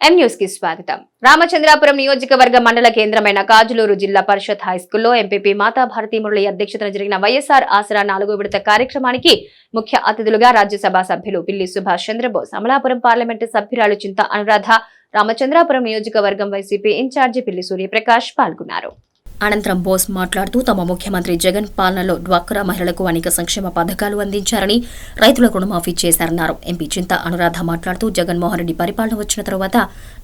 ఎం న్యూస్కి స్వాగతం. రామచంద్రాపురం నియోజకవర్గ మండల కేంద్రమైన కాజులూరు జిల్లా పరిషత్ హైస్కూల్లో ఎంపీపీ మాతా భారతీ మురళి అధ్యక్షతన జరిగిన వైఎస్ఆర్ ఆసరా నాలుగో విడత కార్యక్రమానికి ముఖ్య అతిథులుగా రాజ్యసభ సభ్యులు పిల్లి సుభాష్ చంద్రబోస్ అమలాపురం పార్లమెంటు సభ్యురాలు చింత అనురాధ రామచంద్రాపురం నియోజకవర్గం వైసీపీ ఇన్ఛార్జి పిల్లి సూర్యప్రకాష్ పాల్గొన్నారు. అనంతరం బోస్ మాట్లాడుతూ తమ ముఖ్యమంత్రి జగన్ పాలనలో డ్వాక్రా మహిళలకు అనేక సంక్షేమ పథకాలు అందించారని రైతుల రుణమాఫీ చేశారన్నారు. ఎంపీ చింత అనురాధ మాట్లాడుతూ జగన్మోహన్ రెడ్డి పరిపాలన వచ్చిన తర్వాత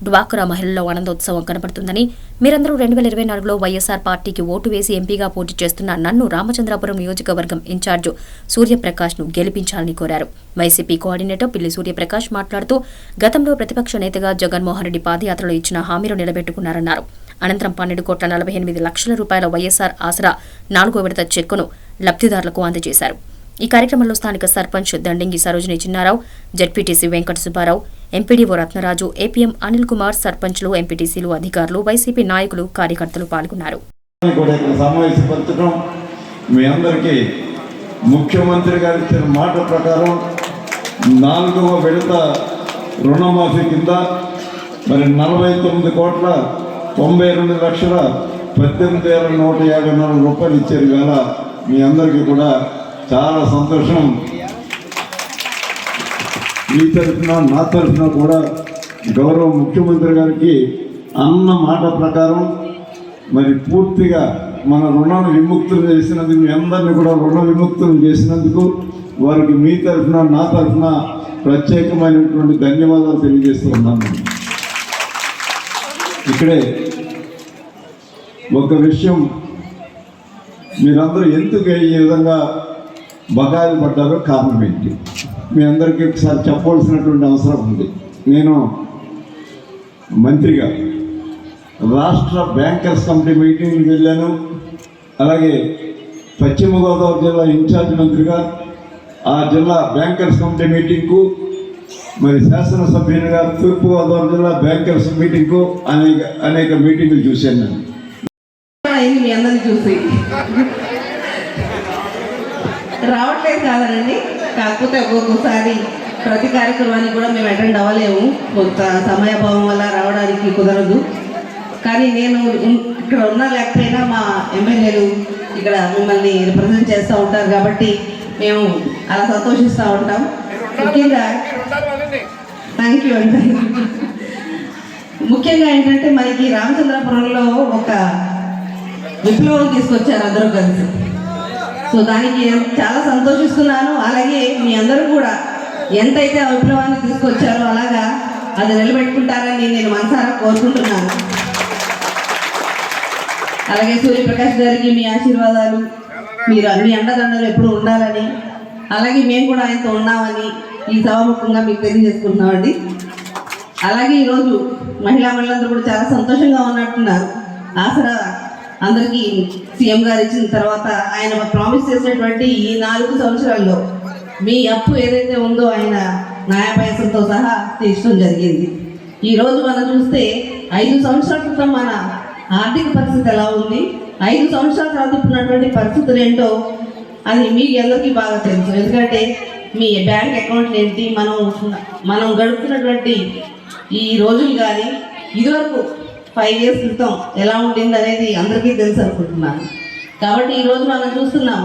డ్వాక్రా మహిళల్లో ఆనందోత్సవం కనబడుతుందని మీరందరూ రెండు వేల ఇరవై నాలుగులో వైఎస్ఆర్ పార్టీకి ఓటు వేసి ఎంపీగా పోటీ చేస్తున్న నన్ను రామచంద్రాపురం నియోజకవర్గం ఇన్ఛార్జు సూర్యప్రకాష్ను గెలిపించాలని కోరారు. వైసీపీ కోఆర్డినేటర్ పిల్లి సూర్యప్రకాష్ మాట్లాడుతూ గతంలో ప్రతిపక్ష నేతగా జగన్మోహన్ రెడ్డి పాదయాత్రలో ఇచ్చిన హామీలు నిలబెట్టుకున్నారన్నారు. అనంతరం పన్నెండు కోట్ల నలభై ఎనిమిది లక్షల రూపాయల వైఎస్ఆర్ ఆసరా నాలుగో విడత చెక్కును లబ్ధిదారులకు అందజేశారు. ఈ కార్యక్రమంలో స్థానిక sarpanch Dandingi Sarojini Chinnarao ZPTC Venkata Subbarao MPDO Ratnaraju APM Anil Kumar సర్పంచ్లు ఎంపీటీసీలు అధికారులు వైసీపీ నాయకులు కార్యకర్తలు పాల్గొన్నారు. మీ అందరికీ ముఖ్యమంత్రి గారి ఇచ్చిన మాట ప్రకారం నాలుగవ విడత రుణమాఫీ కింద మరి నలభై తొమ్మిది కోట్ల తొంభై రెండు లక్షల పద్దెనిమిది వేల నూట యాభై నాలుగు రూపాయలు ఇచ్చారు. వేళ మీ అందరికీ కూడా చాలా సంతోషం. మీ తరఫున నా తరఫున కూడా గౌరవ ముఖ్యమంత్రి గారికి అన్న మాట ప్రకారం మరి పూర్తిగా మన రుణాలు విముక్తులు చేసినందుకు మీ అందరినీ కూడా రుణ విముక్తులు చేసినందుకు వారికి మీ తరఫున నా తరఫున ప్రత్యేకమైనటువంటి ధన్యవాదాలు తెలియజేస్తున్నాను ఇక్కడే ఒక విషయం మీరందరూ ఎందుకు ఈ విధంగా బకాయిలు పడ్డారో కారణం ఏంటి? మీ అందరికీ ఒకసారి చెప్పవలసినటువంటి అవసరం ఉంది. నేను మంత్రిగా రాష్ట్ర బ్యాంకర్స్ కమిటీ మీటింగ్కి వెళ్ళాను. అలాగే పశ్చిమ గోదావరి జిల్లా ఇన్ఛార్జ్ మంత్రిగా ఆ జిల్లా బ్యాంకర్స్ కమిటీ మీటింగ్కు మరి శాసనసభ్యునిగా తూర్పుగోదావరి జిల్లా బ్యాంకర్స్ మీటింగ్కు అనేక అనేక మీటింగ్లు చూశాను నేను. అయింది మీ అందరిని చూసి. రావట్లేదు కాదనండి. కాకపోతే ఒక్కొక్కసారి ప్రతి కార్యక్రమానికి కూడా మేము అటెండ్ అవ్వలేము. కొంత సమయభావం వల్ల రావడానికి కుదరదు. కానీ నేను ఇక్కడ ఉన్నా లేకపోయినా మా ఎమ్మెల్యేలు ఇక్కడ మిమ్మల్ని రిప్రజెంట్ చేస్తూ ఉంటారు కాబట్టి మేము అలా సంతోషిస్తూ ఉంటాం. థ్యాంక్ యూ అండి ముఖ్యంగా ఏంటంటే మనకి రామచంద్రపురంలో ఒక విప్లవం తీసుకొచ్చారు అందరూ కలిసి. సో దానికి చాలా సంతోషిస్తున్నాను. అలాగే మీ అందరూ కూడా ఎంతైతే ఆ విప్లవాన్ని తీసుకొచ్చారో అలాగా అది నిలబెట్టుకుంటారని నేను మనసారా కోరుకుంటున్నాను. అలాగే సూర్యప్రకాష్ గారికి మీ ఆశీర్వాదాలు మీరు మీ అండదండలు ఎప్పుడు ఉండాలని అలాగే మేము కూడా ఆయనతో ఉన్నామని ఈ సభాముఖంగా మీకు తెలియజేసుకుంటున్నామండి. అలాగే ఈరోజు మహిళా మండలందరూ కూడా చాలా సంతోషంగా ఉన్నట్టున్నారు. ఆసరా అందరికీ సీఎం గారు ఇచ్చిన తర్వాత ఆయన ప్రామిస్ చేసినటువంటి ఈ నాలుగు సంవత్సరాల్లో మీ అప్పు ఏదైతే ఉందో ఆయన న్యాయపాయసంతో సహా తీర్చడం జరిగింది. ఈరోజు మనం చూస్తే ఐదు సంవత్సరాల క్రితం మన ఆర్థిక పరిస్థితి ఎలా ఉంది? ఐదు సంవత్సరాల తర్వాత ఇప్పుడున్నటువంటి పరిస్థితులు ఏంటో అది మీకు అందరికీ బాగా తెలుసు. ఎందుకంటే మీ బ్యాంక్ అకౌంట్ ఏంటి? మనం మనం గడుపుతున్నటువంటి ఈ రోజులు కానీ ఇదివరకు ఫైవ్ ఇయర్స్ క్రితం ఎలా ఉండింది అనేది అందరికీ తెలుసు అనుకుంటున్నాను. కాబట్టి ఈరోజు మనం చూస్తున్నాం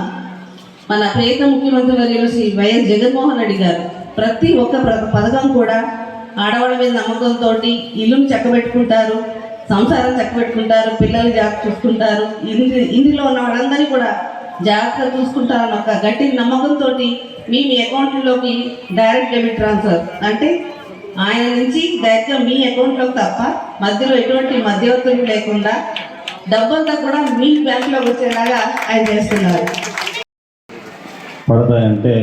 మన ప్రయత్న ముఖ్యమంత్రి వర్యులు శ్రీ వైఎస్ జగన్మోహన్ రెడ్డి గారు ప్రతి ఒక్క పథకం కూడా ఆడవాళ్ళ మీద నమ్మకంతో ఇల్లును చక్కబెట్టుకుంటారు సంసారం చక్కబెట్టుకుంటారు పిల్లలు జాగ్రత్త చూసుకుంటారు. ఇంటి ఇంటిలో ఉన్న వాళ్ళందరినీ కూడా జాగ్రత్తగా చూసుకుంటారని ఒక గట్టి నమ్మకంతో మీ మీ అకౌంట్లోకి డైరెక్ట్ డెబిట్ ట్రాన్స్ఫర్. అంటే ఆయన నుంచి డైరెక్ట్గా మీ అకౌంట్లోకి తప్ప మధ్యలో ఎటువంటి మధ్యవర్తులు లేకుండా డబ్బంతా కూడా మీ బ్యాంకులోకి వచ్చేలాగా ఆయన చేస్తున్నారు. పడతాయంటే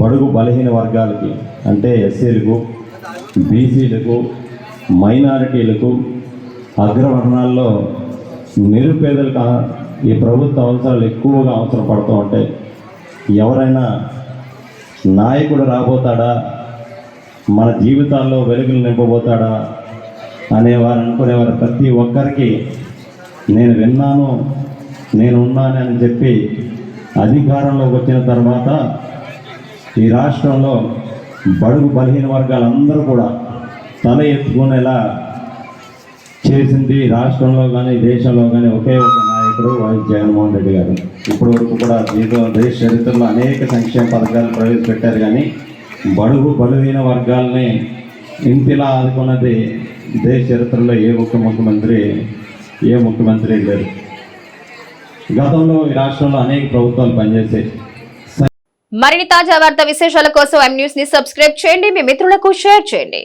బడుగు బలహీన వర్గాలకి అంటే ఎస్సీలకు బీసీలకు మైనారిటీలకు అగ్రవర్ణాల్లో నిరుపేదలకు ఈ ప్రభుత్వ అవసరాలు ఎక్కువగా అవసరం పడుతూ ఉంటాయి ఎవరైనా నాయకుడు రాబోతాడా? మన జీవితాల్లో వెలుగులు నింపబోతాడా? అనేవారు అనుకునేవారు ప్రతి ఒక్కరికి నేను విన్నాను నేను ఉన్నానని చెప్పి అధికారంలోకి వచ్చిన తర్వాత ఈ రాష్ట్రంలో బడుగు బలహీన వర్గాలందరూ కూడా తల ఎత్తుకునేలా చేసింది రాష్ట్రంలో కానీ దేశంలో కానీ ఒకే ఒక నాయకుడు వైఎస్ జగన్మోహన్ రెడ్డి గారు. ఇప్పటి వరకు కూడా జీవితం దేశ చరిత్రలో అనేక సంక్షేమ పథకాలు ప్రవేశపెట్టారు కానీ బడుగు బలువైన వర్గాల్ని ఇంతలా ఆదుకున్నది దేశ చరిత్రలో ఏ ఒక్క ముఖ్యమంత్రి ఏ ముఖ్యమంత్రి లేరు. గతంలో ఈ రాష్ట్రంలో అనేక ప్రభుత్వాలు పనిచేసాయి మరిన్ని తాజా వార్త విశేషాల కోసం ఎం న్యూస్ని సబ్స్క్రైబ్ చేయండి. మీ మిత్రులకు షేర్ చేయండి.